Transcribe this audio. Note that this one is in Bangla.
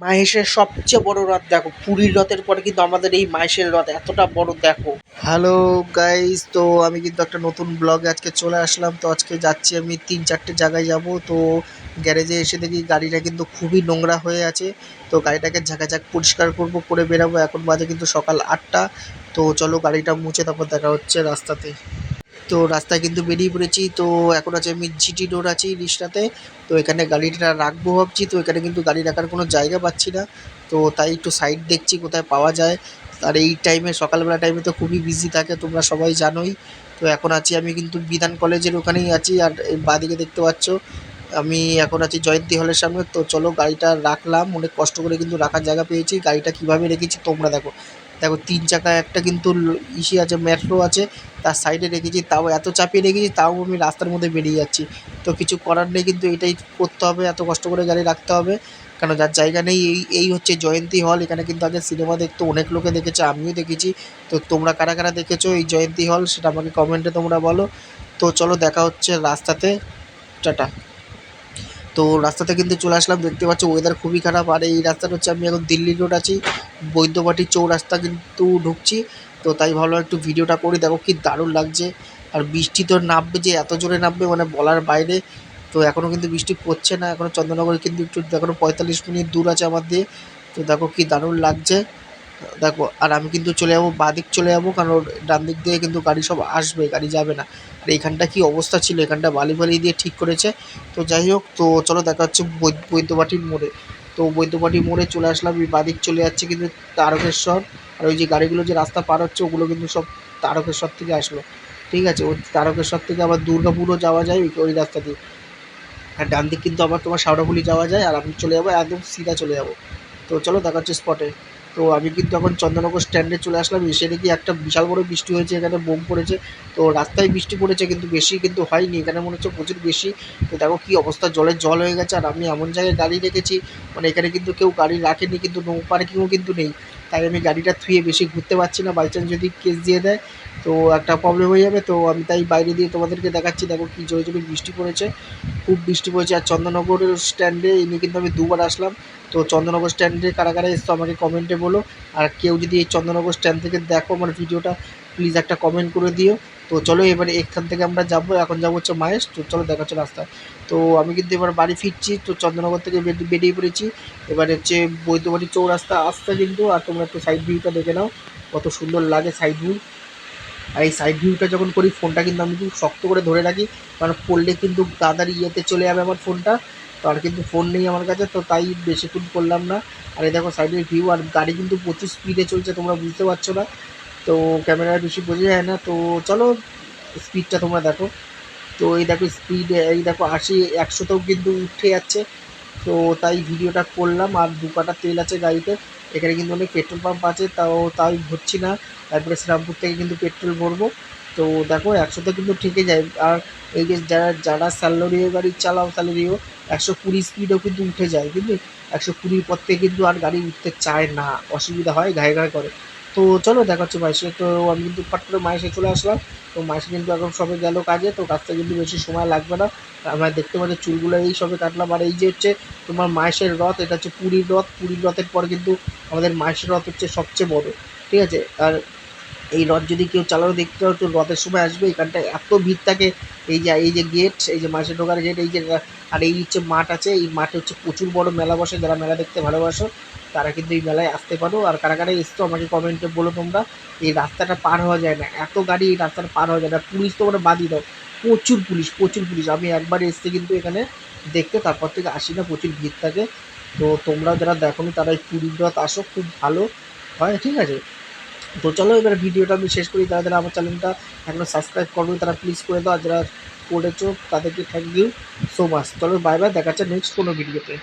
মাহেশের সবচেয়ে বড় রথ দেখো, পুরীর রথের পরে কিন্তু আমাদের এই মাহেশের রথ এতটা বড় দেখো। হ্যালো গাইস তো আমি কিন্তু একটা নতুন ব্লগে আজকে চলে আসলাম। তো আজকে যাচ্ছি আমি তিন চারটে জায়গায় যাব। তো গ্যারেজে এসে দেখি গাড়িটা কিন্তু খুবই নোংরা হয়ে আছে। তো গাড়িটাকে ঝাঁকাঝাঁক পরিষ্কার করব, করে বেরাবো। এখন বাজে কিন্তু সকাল আটটা। তো চলো গাড়িটা মুছে তারপর দেখা হচ্ছে রাস্তাতে। তো রাস্তায় কিন্তু বেরিয়ে পড়েছি। তো এখন আছে আমি জিটি রোড আছি রিসটাতে তো এখানে গাড়িটা রাখব ভাবছি। তো এখানে কিন্তু গাড়ি রাখার কোনো জায়গা পাচ্ছি না। তো তাই একটু সাইড দেখছি কোথায় পাওয়া যায়। আর এই টাইমে সকালবেলা টাইমে তো খুবই বিজি থাকে, তোমরা সবাই জানোই। তো এখন আছি আমি কিন্তু বিধান কলেজের ওখানেই আছি। আর বাঁদিকে দেখতে পাচ্ছ, আমি এখন আছি জয়ন্তী হলের সামনে। তো চলো গাড়িটা রাখলাম। অনেক কষ্ট করে কিন্তু রাখার জায়গা পেয়েছি। গাড়িটা কীভাবে রেখেছি তোমরা দেখো। দেখো, তিন চাকা, একটা কিন্তু ইসে আছে মেট্রো আছে, তার সাইডে রেখেছি, তাও এত চাপিয়ে রেখেছি, তাও আমি রাস্তার মধ্যে বেরিয়ে যাচ্ছি। তো কিছু করার নেই, কিন্তু এটাই করতে হবে, এত কষ্ট করে গাড়ি রাখতে হবে, কেন যার জায়গা নেই, এই এই হচ্ছে জয়ন্তী হল এখানে কিন্তু আগে সিনেমা দেখতে অনেক লোকে দেখেছে, আমিও দেখেছি। তো তোমরা কারা কারা দেখেছ এই জয়ন্তী হল সেটা আমাকে কমেন্টে তোমরা বলো। তো চলো, দেখা হচ্ছে রাস্তাতে, টাটা। তো রাস্তাতে কিন্তু চলে আসলাম, দেখতে পাচ্ছ ওয়েদার খুবই খারাপ, আর এই রাস্তাটা হচ্ছে, আমি এখন দিল্লি রোড আছি। বৈদ্যবাটি চৌরাস্তা কিন্তু ঢুকছি। তো তাই ভাবলাম একটু ভিডিওটা করি দেখো কি দারুণ লাগছে। আর বৃষ্টি তো নামবে যে, এত জোরে নামবে মানে বলার বাইরে। তো এখনও কিন্তু বৃষ্টি পড়ছে না এখনও চন্দননগরে কিন্তু একটু এখনও পঁয়তাল্লিশ মিনিট দূর আছে আমার দিয়ে। তো দেখো কি দারুণ লাগছে। দেখো, আর আমি কিন্তু চলে যাব, বাদিক চলে যাব, কারণ ডান দিক দিয়ে কিন্তু গাড়ি সব আসবে, গাড়ি যাবে না। আর এইখানটা কি অবস্থা ছিল, এখানটা বালি বালি দিয়ে ঠিক করেছে। তো যাই হোক, তো চলো দেখা হচ্ছে বৈদ্যবাটির মোড়ে। তো বৈদ্যবাটি মোড়ে চলে আসলাম, এই বাদিক চলে যাচ্ছে কিন্তু তারকেশ্বর। আর ওই যে গাড়িগুলো যে রাস্তা পার হচ্ছে, ওগুলো কিন্তু সব তারকেশ্বর থেকে আসলো। ঠিক আছে, ওই তারকেশ্বর থেকে আবার দুর্গাপুরও যাওয়া যায় ওই- রাস্তা দিয়ে। আর ডান দিক কিন্তু আবার তোমার শাওড়াফুলি যাওয়া যায়, আর আমি চলে যাব, একদম সিধা চলে যাব। তো চলো দেখা হচ্ছে স্পটে তো আমি কিন্তু এখন চন্দননগর স্ট্যান্ডে চলে আসলাম। এসে দেখি একটা বিশাল বড় বৃষ্টি হয়েছে, এখানে বোম পড়েছে। তো রাস্তায় বৃষ্টি পড়েছে কিন্তু বেশি কিন্তু হয়নি, এখানে মনে হচ্ছে প্রচুর বেশি। তো দেখো কী অবস্থা জলের জল হয়ে গেছে আর আমি এমন জায়গায় গাড়ি রেখেছি মানে এখানে কিন্তু কেউ গাড়ি রাখেনি কিন্তু নো পার্কিংও কিন্তু নেই। তাই আমি গাড়িটা থুয়ে বেশি ঘুরতে পারছি না। বাই চান্স যদি কেস দিয়ে দেয় তো একটা প্রবলেম হয়ে যাবে। তো আমি তাই বাইরে দিয়ে তোমাদেরকে দেখাচ্ছি, দেখো কী জোরে জোরে বৃষ্টি পড়েছে। খুব বৃষ্টি পড়েছে আর চন্দননগর স্ট্যান্ডে এমনি কিন্তু আমি দুবার আসলাম। তো চন্দ্রনগর স্ট্যান্ডে কারা কারা এসছো আমাকে কমেন্টে বলো। আর কেউ যদি এই চন্দননগর স্ট্যান্ড থেকে দেখো আমার ভিডিওটা প্লিজ একটা কমেন্ট করে দিও। তো চলো এবারে এখান থেকে আমরা যাব। এখন যাব হচ্ছে মাহেশ। তো চলো দেখা হচ্ছে রাস্তায়। তো আমি কিন্তু এবার বাড়ি ফিরছি। তো চন্দননগর থেকে বেরিয়ে পড়েছি। এবার হচ্ছে বৈদ্যবাড়ি চৌরাস্তা আসতে কিন্তু। আর তোমরা একটু সাইড ভিউটা দেখে নাও। কত সুন্দর লাগে সাইড ভিউ আর এই সাইড ভিউটা যখন করি ফোনটা কিন্তু আমি খুব শক্ত করে ধরে রাখি। কারণ পড়লে কিন্তু দাদার ইয়েতে চলে যাবে আমার ফোনটা তো আর কিন্তু ফোন নেই আমার কাছে, তো তাই বেশিক্ষণ করলাম না। আর এই দেখো সাইডের ভিউ আর গাড়ি কিন্তু প্রচুর স্পিডে চলছে, তোমরা বুঝতে পারছ না। তো ক্যামেরায় বেশি বোঝা যায় না। তো চলো স্পিডটা তোমরা দেখো। তো এই দেখো স্পিড এই দেখো আশি একশোতেও কিন্তু উঠে যাচ্ছে। তো তাই ভিডিওটা করলাম, আর দু কাটা তেল আছে গাড়িতে। এখানে কিন্তু অনেক পেট্রোল পাম্প আছে, তাও তাই ভরছি না। তারপরে শ্রীরামপুর থেকে কিন্তু পেট্রোল ভরবো। তো দেখো একশোতে কিন্তু ঠিকই যায়। আর এই যে যারা যারা স্যালোরিও গাড়ি চালাও স্যালোরিও একশো কুড়ি স্পিডও কিন্তু উঠে যায় কিন্তু একশো কুড়ির পর থেকে কিন্তু আর গাড়ি উঠতে চায় না। অসুবিধা হয়, ঘায়ে ঘায়ে করে। তো চলো দেখা হচ্ছে মাইসে তো আমি কিন্তু পাট করে মাইসে চলে আসলাম। তো মাইসে কিন্তু এখন সবে গেল কাজে, তো কাজটা কিন্তু বেশি সময় লাগবে না। আমরা দেখতে পাচ্ছি চুলগুলো এই সবে কাটলাম। আর এই যে হচ্ছে তোমার মাহেশের রথ, এটা হচ্ছে পুরীর রথ। পুরীর রথের পর কিন্তু আমাদের মাসের রথ হচ্ছে সবচেয়ে বড়। ঠিক আছে? আর এই রথ যদি কেউ চালানো দেখতে চাও তো রথের সময় আসবে। এখানটায় এত ভিড় থাকে, এই যে এই যে গেট এই যে মাসে ঢোকার গেট এই যে, আর এই হচ্ছে মাঠ আছে, এই মাঠে হচ্ছে প্রচুর বড় মেলা বসে, যারা মেলা দেখতে ভালোবাসো, তারা কিন্তু এই মেলায় আসতে পারো। আর কারা কারা এসছো, আমাকে কমেন্টে বলো তোমরা। এই রাস্তাটা পার হওয়া যায় না, এত গাড়ি এই রাস্তাটা পার হওয়া যায় না। পুলিশ তো মানে বাদই দাও। প্রচুর পুলিশ প্রচুর পুলিশ। আমি একবার এসছি কিন্তু এখানে দেখতে, তারপর থেকে আসি না, প্রচুর ভিড় থাকে। তো তোমরা যারা দেখোনি, তারা এই পুরীর রথ আসো, খুব ভালো হয়, ঠিক আছে? তো চলো এবার ভিডিওটা আমি শেষ করি। যারা যারা আমার চ্যানেলটা এখনও সাবস্ক্রাইব করবে তারা প্লিজ করে দাও। আর যারা করেছ, তাদেরকে থ্যাংক ইউ সো মাচ চলো বাই বাই দেখাচ্ছে নেক্সট কোনো ভিডিওতে